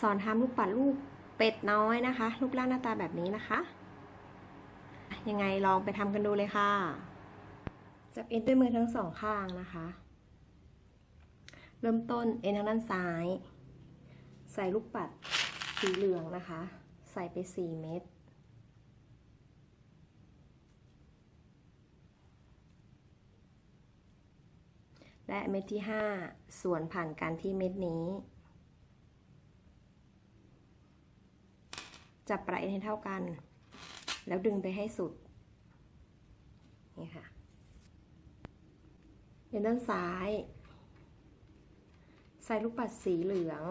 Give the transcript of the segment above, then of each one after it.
สอนทำลูกปัดลูกเป็ดน้อยนะคะ รูปร่างหน้าตาแบบนี้นะคะ ยังไงลองไปทำกันดูเลยค่ะ จับเอ็นด้วยมือทั้งสองข้างนะคะ เริ่มต้นเอ็นทางด้านซ้าย ใส่ลูกปัดสีเหลืองนะคะ ใส่ไป 4 เม็ดและเม็ดที่ 5 ส่วนผ่านกันที่เม็ดนี้ จับปลายเอ็นให้เท่ากัน แล้วดึงไปให้สุด นี่ค่ะเอ็นด้านซ้าย ใส่ลูกปัดสีเหลือง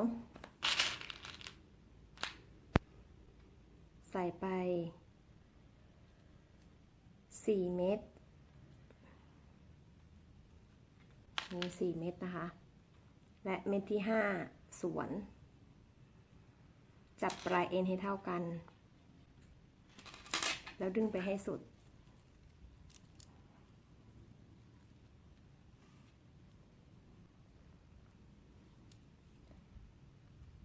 ใส่ไป 4 เม็ดมี4เม็ดนะคะ และเม็ดที่ 5 สวน จับปลายเอ็นให้เท่ากัน แล้วดึงไปให้สุด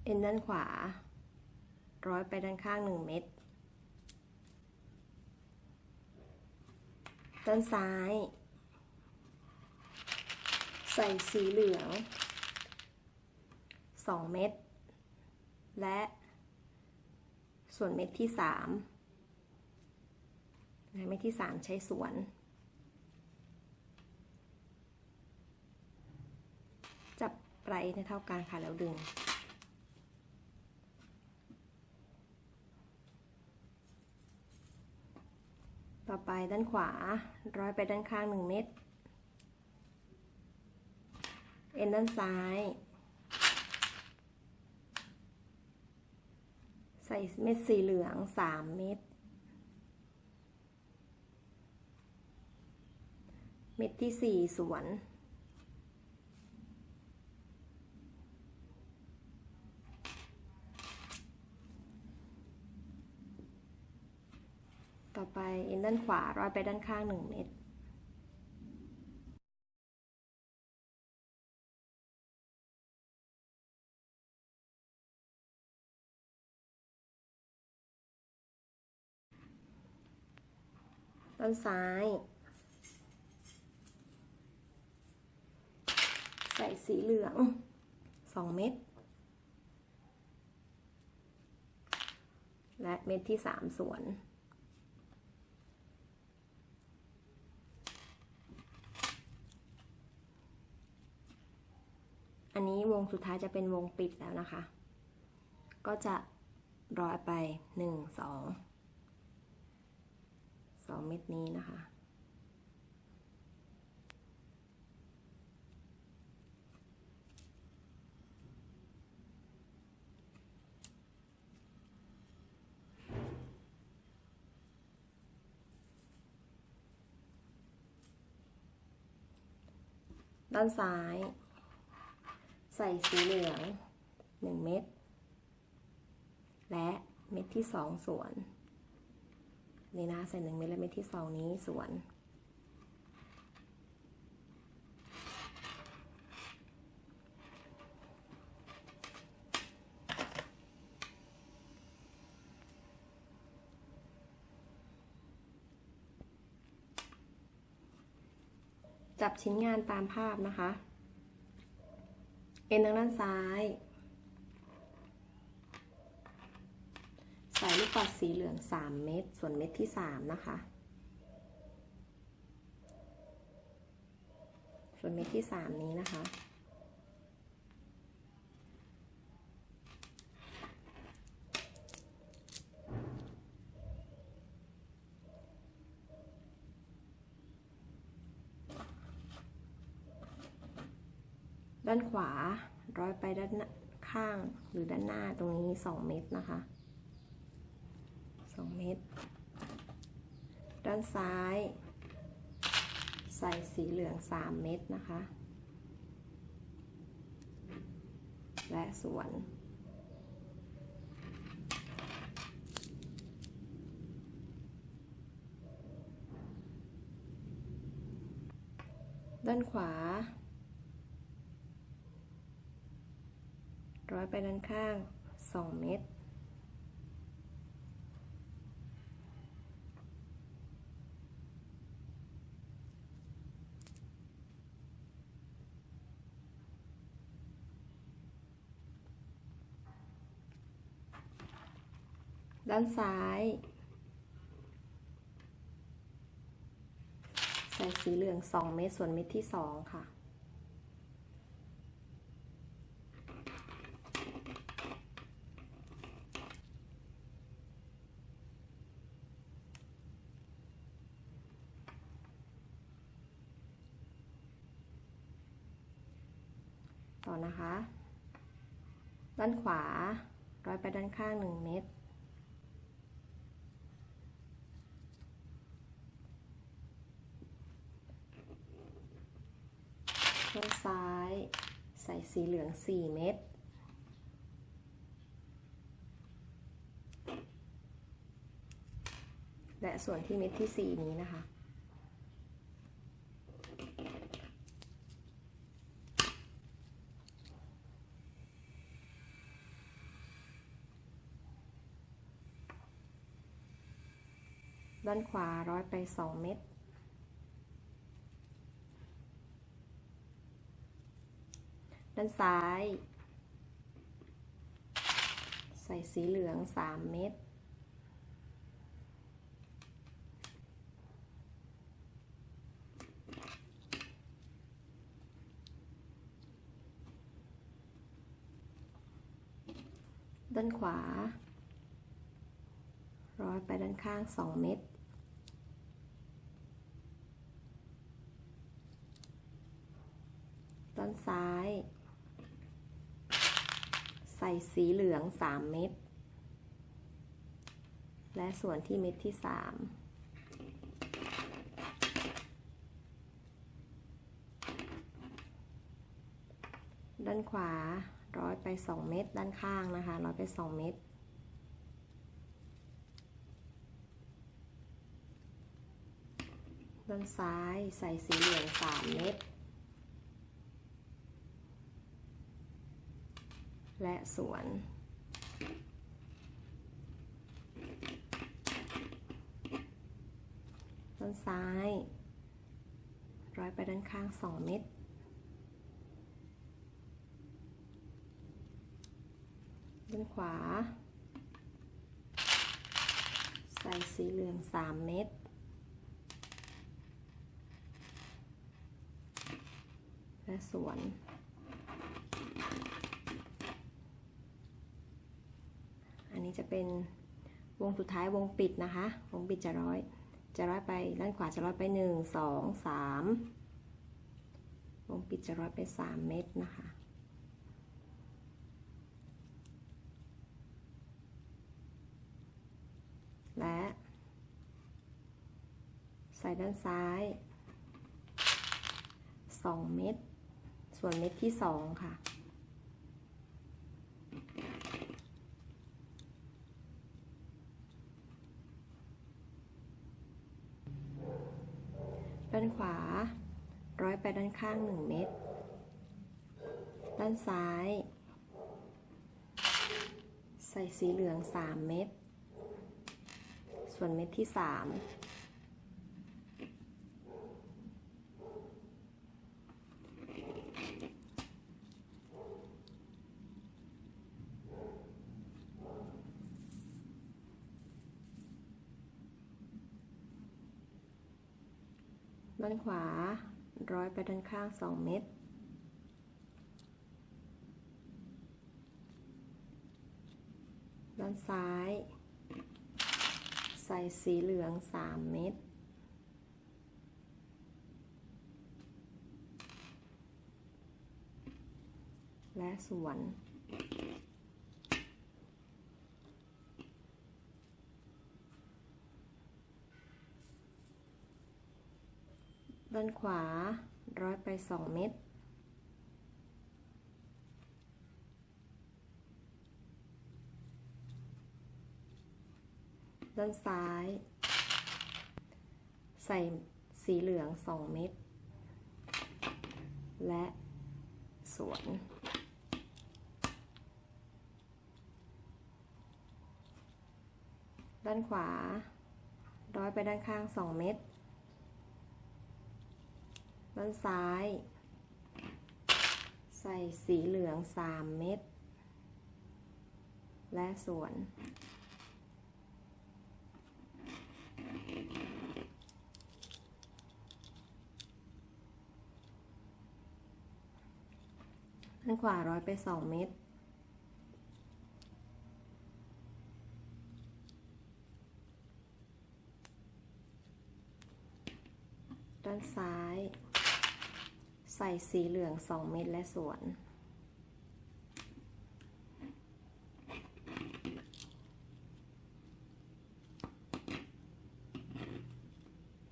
เอ็นด้านขวา ร้อยไปด้านข้าง 1 เม็ด ด้านซ้าย ใส่สีเหลือง 2 เม็ด และ ส่วนเม็ดที่3เม็ดที่3ใช้สวน จับปลายให้เท่ากันค่ะแล้วดึงต่อไปด้านขวา ร้อยไปด้านข้าง 1 เม็ด เอ็นด้านซ้าย ใส่เม็ดสีเหลือง3เม็ด เม็ดที่4สวน ต่อไปเอ็นด้านขวาร้อยไปด้านข้าง1เม็ด ด้านซ้าย ใส่สีเหลือง2เม็ด และเม็ดที่3สวนอันนี้วงสุดท้ายจะเป็นวงปิดแล้วนะคะ ก็จะร้อยไป1 2สอง สองเม็ดนี้นะคะ ด้านซ้าย ใส่สีเหลือง 1 เม็ดและเม็ดที่ 2 ส่วน นี่นะใส่หนึ่งเม็ดและเม็ดที่สองนี้สวน จับชิ้นงานตามภาพนะคะ เอ็นทางด้านซ้าย ใส่ ลูกปัดสีเหลือง3เม็ด ส่วนเม็ดที่3นะคะ ส่วนเม็ดที่3นี้นะคะ ด้านขวาร้อยไปด้านข้างหรือด้านหน้าตรงนี้2เม็ดนะคะ 2เม็ด ด้านซ้าย ใส่สีเหลือง3เม็ดนะคะ และสวนด้านขวา ร้อยไปด้านข้างสองเม็ด ด้านซ้าย ใส่สีเหลือง 2 เม็ดส่วนเม็ดที่ 2 ค่ะ ต่อนะคะ ด้านขวาร้อยไปด้านข้าง 1 เม็ดานซ้ายใสีเหลือง 4 เม็ดและส่วนที่เม็ดที่ 4 นี้นะคะ ด้านขวาร้อยไป 2 เม็ด ด้านซ้าย ใส่สีเหลือง3เม็ดด้านขวา ร้อยไปด้านข้าง 2 เม็ด ด้านซ้าย ส่สีเหลือง 3 เม็ด และส่วนที่เม็ดที่ 3ด้านขวาร้อยไป 2 เม็ดด้านข้างนะคะร้อยไป 2 เม็ดด้านซ้ายใส่สีเหลือง 3 เม็ด และสวนด้านซ้าย ร้อยไปด้านข้าง 2 เม็ดด้านขวา ใส่สีเหลือง 3 เม็ดและสวน อันนี้ จะเป็นวงสุดท้ายวงปิดนะคะ วงปิดจะร้อย จะร้อยไปด้านขวาจะร้อยไปหนึ่งสองสามวงปิดจะร้อยไปสามเม็ดนะคะและใส่ด้านซ้าย 2 เม็ด ส่วนเม็ดที่ 2 ค่ะ ด้านขวา ร้อยไปด้านข้าง 1 เม็ดด้านซ้าย ใส่สีเหลือง 3 เม็ด ส่วนเม็ดที่ 3 ด้านขวา ร้อยไปด้านข้าง 2 เม็ดด้านซ้าย ใส่สีเหลือง 3 เม็ดและสวน ด้านขวาร้อยไปสองเม็ดด้านซ้าย ใส่สีเหลืองสองเม็ดและสวน ด้านขวา ร้อยไปด้านข้างสองเม็ด ด้านซ้าย ใส่สีเหลือง 3 เม็ด และส่วน ด้านขวาร้อยไป 2 เม็ดด้านซ้าย ใส่สีเหลืองสองเม็ดและสวน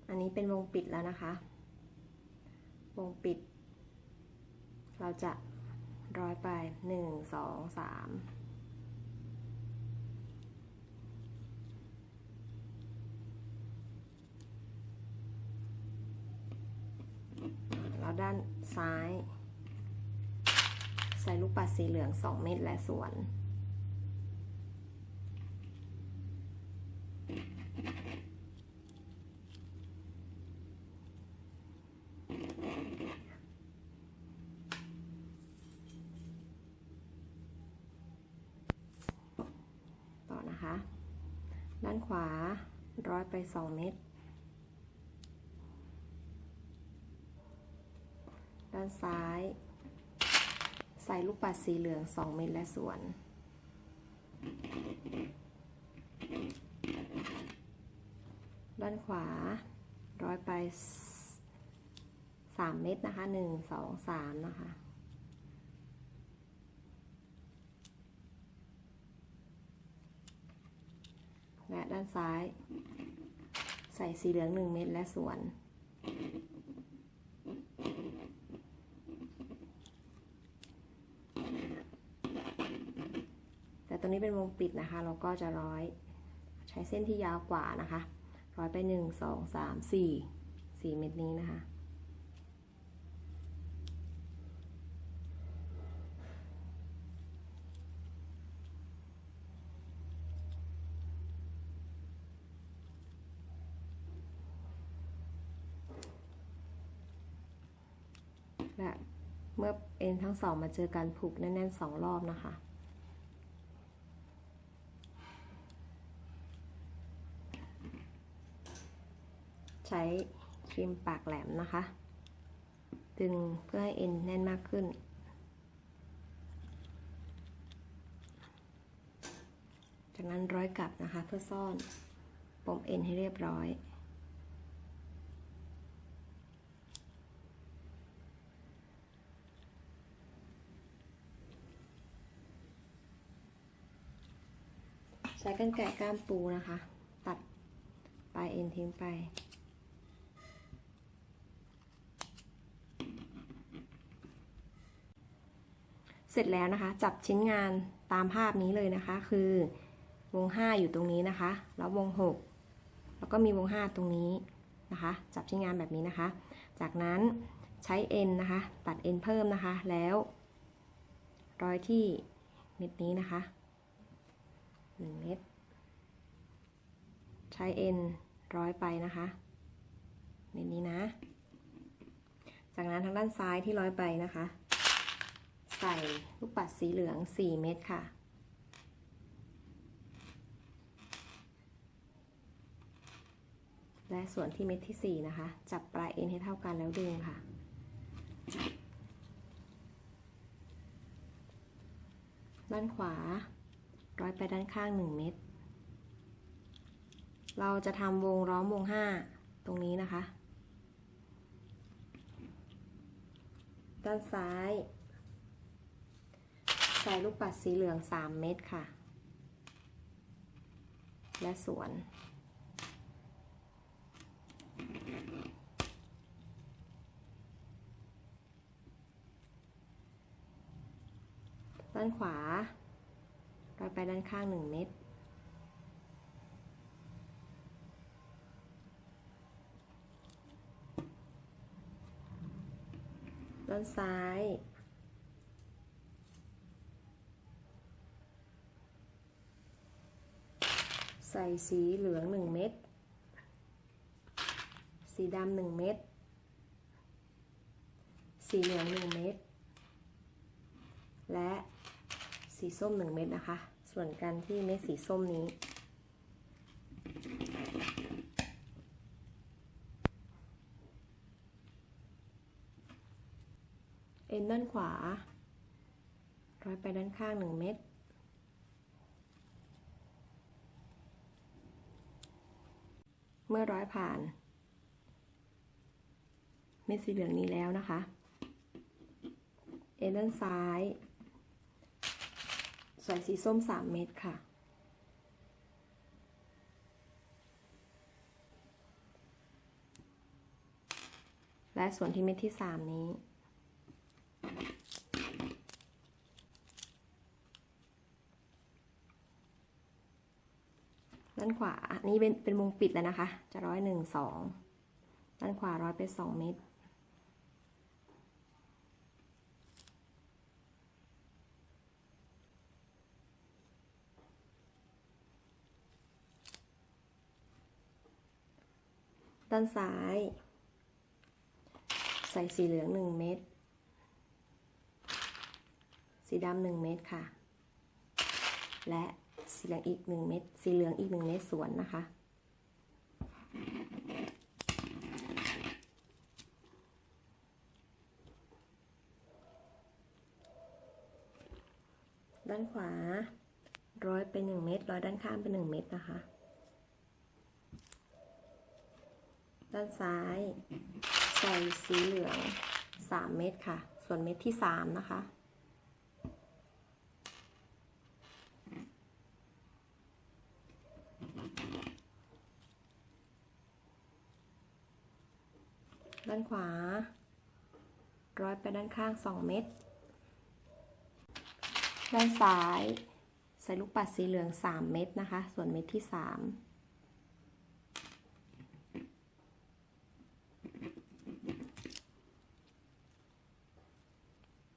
อันนี้เป็นวงปิดแล้วนะคะ วงปิด เราจะร้อยไปหนึ่งสองสามแล้ว ด้านซ้าย ใส่ลูกปัดสีเหลือง 2 เม็ดและสวนต่อนะคะ ด้านขวาร้อยไป 2 เม็ด ด้าน ซ้าย ใส่ลูกปัดสีเหลือง 2 เม็ดและสวน ด้านขวา ร้อยไป 3 เม็ดนะคะ 1 2 3 นะคะและด้านซ้าย ใส่สีเหลือง 1 เม็ดและสวน แต่ตัว นี้เป็นวงปิดนะคะ เราก็จะร้อยใช้เส้นที่ยาวกว่านะคะ ร้อยไป1 2 3 4 4เม็ดนี้นะคะและเมื่อเอ็นทั้งสองมาเจอกันผูกแน่นๆสองรอบนะคะ ใช้ครีมปากแหลมนะคะ ดึงเพื่อให้เอ็นแน่นมากขึ้น จากนั้นร้อยกลับนะคะเพื่อซ่อนปมเอ็นให้เรียบร้อยใช้กันไก่ก้ามปูนะคะ ตัดปลายเอ็นทิ้งไป เสร็จแล้วนะคะ จับชิ้นงานตามภาพนี้เลยนะคะ คือวง 5 อยู่ตรงนี้นะคะ แล้ววง 6 แล้วก็มีวง 5 ตรงนี้นะคะ จับชิ้นงานแบบนี้นะคะ จากนั้นใช้เอ็นนะคะ ตัดเอ็นเพิ่มนะคะ แล้วร้อยที่เม็ดนี้นะคะ 1 เม็ด ใช้เอ็นร้อยไปนะคะเม็ดนี้นะ จากนั้นทางด้านซ้ายที่ร้อยไปนะคะ ใส่ลูกปัดสีเหลือง 4 เม็ดค่ะ และส่วนที่เม็ดที่ 4 นะคะ จับปลายเอ็นให้เท่ากันแล้วดึงค่ะ ด้านขวา ร้อยไปด้านข้าง 1 เม็ด เราจะทำวงล้อมวง 5 ตรงนี้นะคะ ด้านซ้าย ใส่ลูกปัดสีเหลือง 3 เม็ดค่ะ และสวน ด้านขวาร้อยไปด้านข้าง 1 เม็ดด้านซ้าย ใส่สีเหลืองหนึ่งเม็ด สีดำหนึ่งเม็ด สีเหลืองหนึ่งเม็ด และสีส้มหนึ่งเม็ดนะคะ ส่วนกันที่เม็ดสีส้มนี้ เอ็นด้านขวาร้อยไปด้านข้างหนึ่งเม็ด เมื่อร้อยผ่าน เม็ดสีเหลืองนี้แล้วนะคะ เอ็นด้านซ้าย ใส่สีส้ม 3 เม็ดค่ะ และส่วนที่เม็ดที่ 3 นี้ ด้านข วา นี่เป็นเป็นวงปิดแล้วนะคะ จะร้อยหนึ่งสองด้านขวาร้อยไปสองเม็ดด้านซ้าย ใส่สีเหลืองหนึ่งเม็ด สีดำหนึ่งเม็ดค่ะ และ สีเหลืองอีกหนึ่งเม็ดสีเหลืองอีกหนึ่งเม็ดสวนนะคะ ด้านขวาร้อยไปหนึ่งเม็ดร้อยด้านข้างเป็นหนึ่งเม็ดนะคะ ด้านซ้ายใส่สีเหลืองสามเม็ดค่ะ ส่วนเม็ดที่สามนะคะ ด้านขวา ร้อยไปด้านข้าง 2 เม็ด ด้านซ้าย ใส่ลูกปัดสีเหลือง 3 เม็ดนะคะ ส่วนเม็ดที่ 3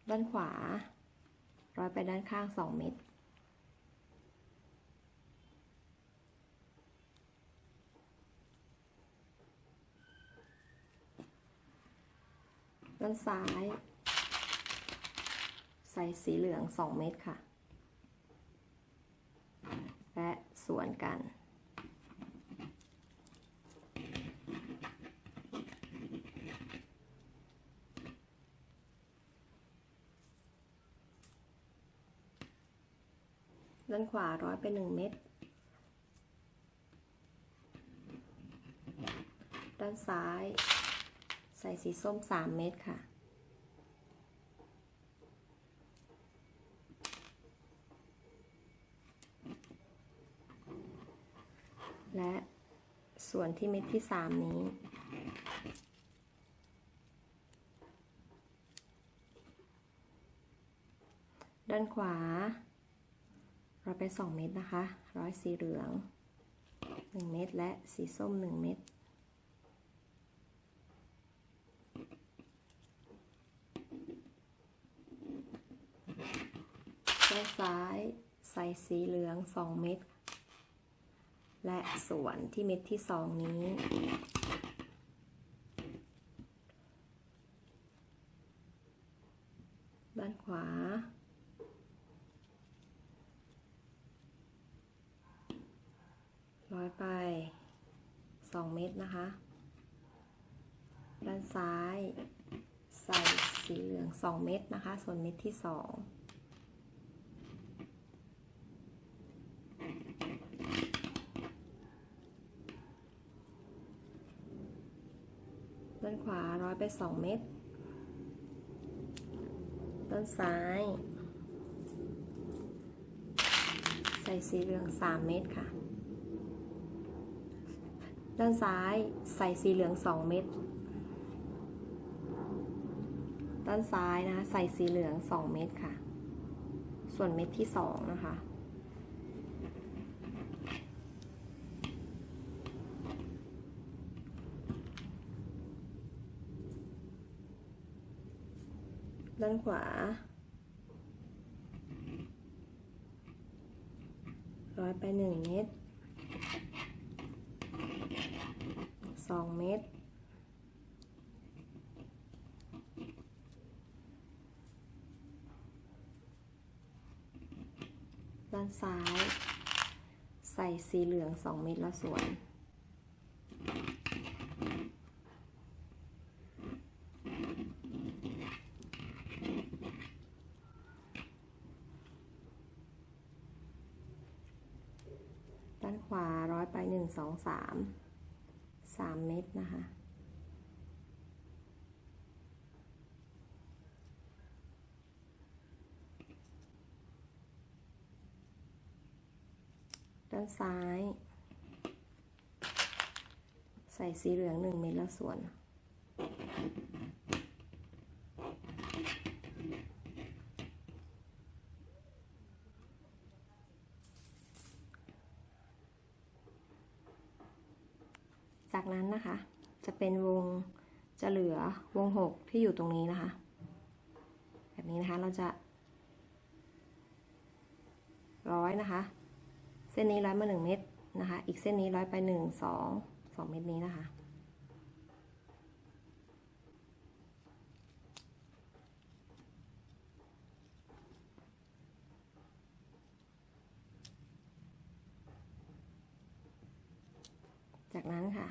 ด้านขวา ร้อยไปด้านข้าง 2 เม็ด ด้านซ้าย ใส่สีเหลือง 2 เม็ดค่ะ และสวนกัน ด้านขวาร้อยไปหนึ่งเม็ดด้านซ้าย ส่สีส้ม 3 เม็ดค่ะ และส่วนที่เม็ดที่ 3 นี้ด้านขวา เราไป 2 เม็ดนะคะ ร้อยสีเหลือง 1 เม็ดและสีส้ม 1 เม็ดานซ้ายใสีเหลือง 2 เม็ด และส่วนที่เม็ดที่ 2 นี้ ด้านขวา ร้อยไป 2 เม็ดนะคะ ด้านซ้ายใส่สีเหลือง 2 เม็ดนะคะ ส่วนเม็ดที่ 2 ด้านขวาร้อยไป2เม็ดด้านซ้าย ใส่สีเหลือง3เม็ดค่ะ ด้านซ้ายใส่สีเหลือง2เม็ดด้านซ้ายนะใส่สีเหลือง2เม็ดค่ะ ส่วนเม็ดที่2นะคะ ด้านขวาร้อยไปหนึ่งเมตรสองเมตรด้านซ้าย ใส่สีเหลืองสองเมตรละสวน สองสามสามเม็ดนะคะ ด้านซ้าย ใส่สีเหลืองหนึ่งเม็ดแล้วส่วน จากนั้นนะคะ จะเป็นวงจะเหลือวงห กที่อยู่ตรงนี้นะคะ แบบนี้นะคะเราจะ ร้อยนะคะ เส้นนี้ร้อยมาหนึ่งเม็ดนะคะ อีกเส้นนี้ร้อยไปหนึ่งสองสองเม็ดนี้นะคะจากนั้นค่ะ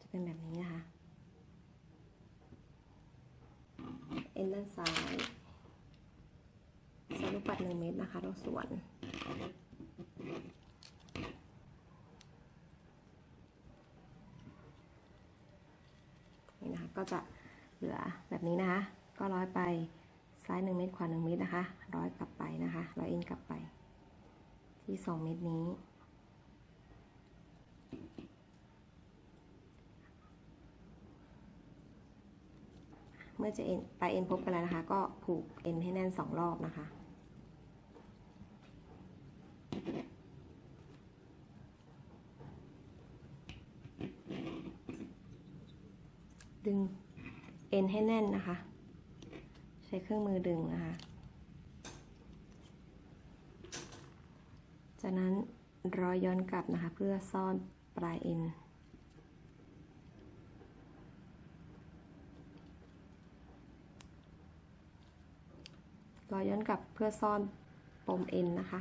จะเป็นแบบนี้นะคะ เอ็นด้านซ้ายใส่ลูกปัดหนึ่งเม็ดนะคะเราส่วน นี่นะคะก็จะเหลือแบบนี้นะคะ ก็ร้อยไปซ้ายหนึ่งเม็ดขวาหนึ่งเม็ดนะคะ ร้อยกลับไปนะคะ ร้อยเอ็นกลับไป ที่สองเม็ดนี้ เมื่อจะเอ็นปลายเอ็นพบกันแล้วนะคะ ก็ผูกเอ็นให้แน่นสองรอบนะคะ ดึงเอ็นให้แน่นนะคะ ใช้เครื่องมือดึงนะคะ จากนั้นร้อยย้อนกลับนะคะ เพื่อซ่อนปลายเอ็น ร อยย้อนกลับเพื่อซ่อนปมเอ็นนะคะ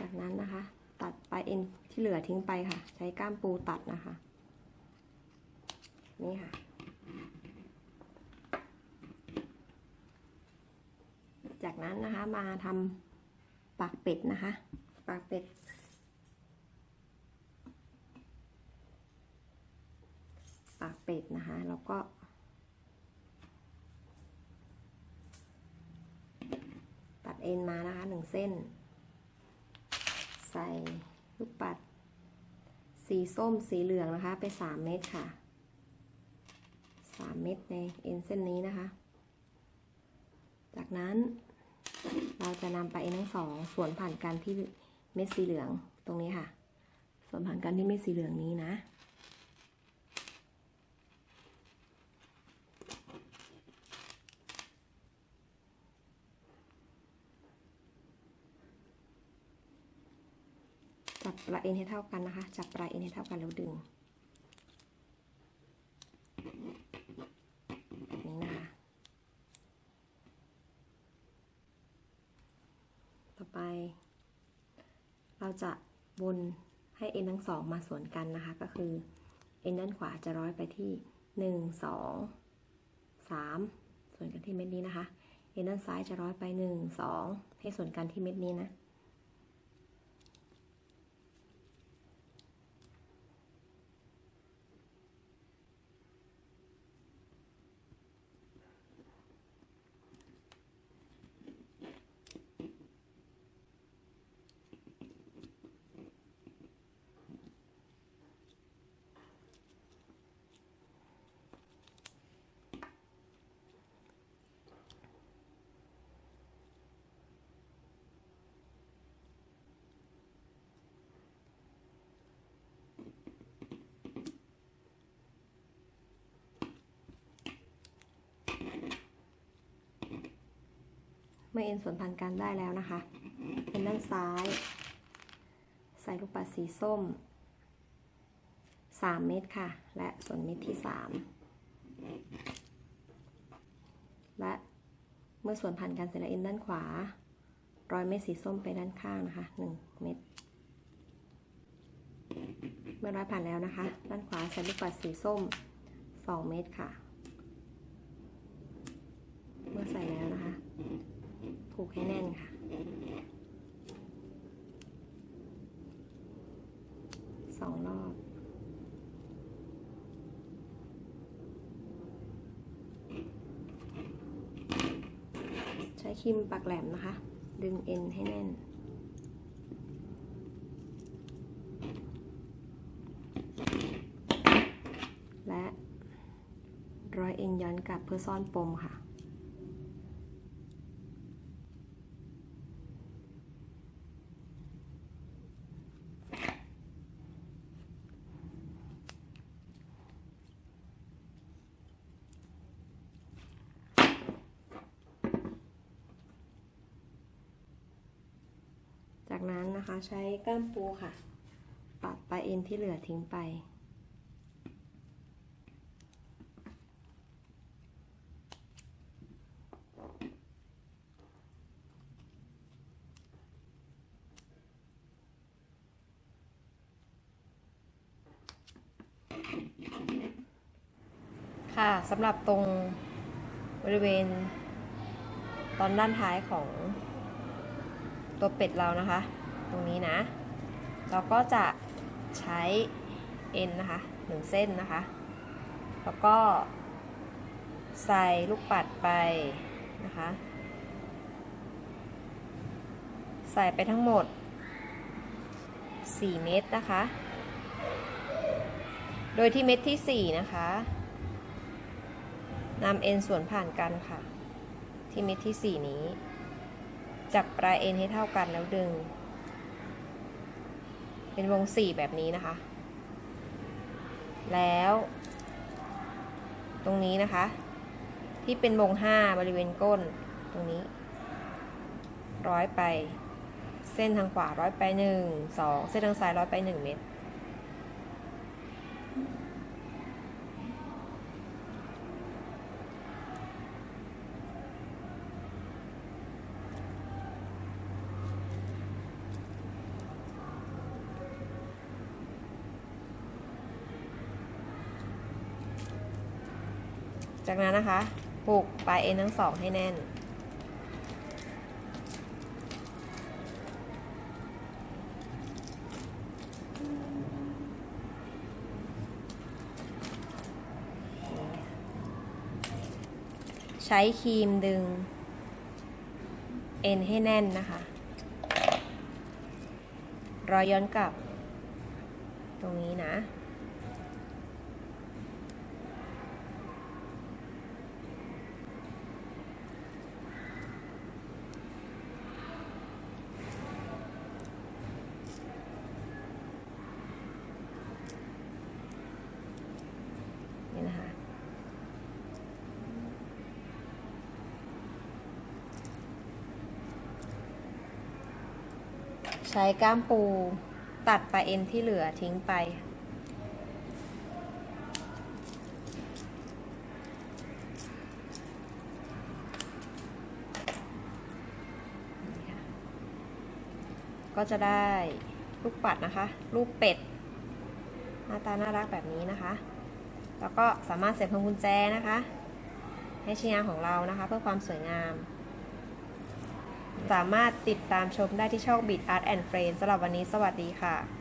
จากนั้นนะคะ ตัดปลายเอ็นที่เหลือทิ้งไปค่ะ ใช้ก้ามปูตัดนะคะ นี่ค่ะ จาก นั้นนะคะมาทำปากเป็ดนะคะ ปากเป็ด ปากเป็ดนะคะ แล้วก็ ตัดเอ็นมานะคะหนึ่งเส้น ใส่ลูกปัด สีส้มสีเหลืองนะคะ ไปสามเม็ดค่ะสามเม็ดในเอ็นเส้นนี้นะคะจากนั้น เราจะนำไปเอ็นทั้งสองส่วนผ่านกันที่เม็ดสีเหลืองตรงนี้ค่ะ ส่วนผ่านกันที่เม็ดสีเหลืองนี้นะ จับปลายเอ็นให้เท่ากันนะคะ จับปลายเอ็นให้เท่ากันแล้วดึง แบบนี้นะคะ ต่อไป เรา จะวนให้เอ็นทั้งสองมาสวนกันนะคะ ก็คือเอ็นด้านขวาจะร้อยไปที่หนึ่งสองสามส่วนกันที่เม็ดนี้นะคะ เอ็นด้านซ้ายจะร้อยไปหนึ่งสองให้ส่วนกันที่เม็ดนี้นะ มื่อเอ็นส่วนพันกันได้แล้วนะคะเอ็นด้านซ้าย ใส่ลูกปัดสีส้ม 3 เม็ดค่ะ และส่วนเม็ดที่ 3 และเมื่อส่วนพันกันเสร็จแล้วเอ็นด้านขวา ร้อยเม็ดสีส้มไปด้านข้างนะคะ 1 เม็ดเมื่อร้อยผ่านแล้วนะคะ ด้านขวาใส่ลูกปัดสีส้ม 2 เม็ดค่ะ เมื่อใส่แล้วนะคะ ผู กให้แน่นค่ะ สองรอบใช้ครีมปากแหลมนะคะ ดึงเอ็นให้แน่น และร้อยเอ็นย้อนกลับเพื่อซ่อนปมค่ะ จาก นะคะ ใช้ก้ามปูค่ะปัดปลายเอ็นที่เหลือทิ้งไป ค่ะสำหรับตรงบริเวณ ตอนด้านท้ายของตัวเป็ดเรานะคะ ตรงนี้นะ เราก็จะใช้เอ็นนะคะหนึ่งเส้นนะคะ แล้วก็ใส่ลูกปัดไปนะคะ ใส่ไปทั้งหมด 4 เม็ดนะคะ โดยที่เม็ดที่ 4 นะคะนำเอ็นส่วนผ่านกันค่ะ ที่เม็ดที่ 4 นี้ จับปลายเอ็นให้เท่ากันแล้วดึง เป็นวงสี่แบบนี้นะคะ แล้ว ตรงนี้นะคะ ที่เป็นวงห้าบริเวณก้นตรงนี้ ร้อยไป เส้นทางขวาร้อยไปหนึ่งสองเส้นทางซ้ายร้อยไปหนึ่งเมตร นั้นนะคะผูกปลายเอ็นทั้งสองให้แน่น ใช้ครีมดึง เอ็นให้แน่นนะคะ รอยย้อนกลับ ตรงนี้นะ นี่นะคะ ใช้ก้ามปู ตัดปลายเอ็นที่เหลือทิ้งไป ก็จะได้ลูกปัดนะคะรูปเป็ด หน้าตาน่ารักแบบนี้นะคะ แล้วก็สามารถเสียบพวงกุญแจนะคะ ให้ชิ้นงานของเรานะคะ เพื่อความสวยงาม สามารถติดตามชมได้ที่ช่อง Beat Art and Friends สำหรับวันนี้สวัสดีค่ะ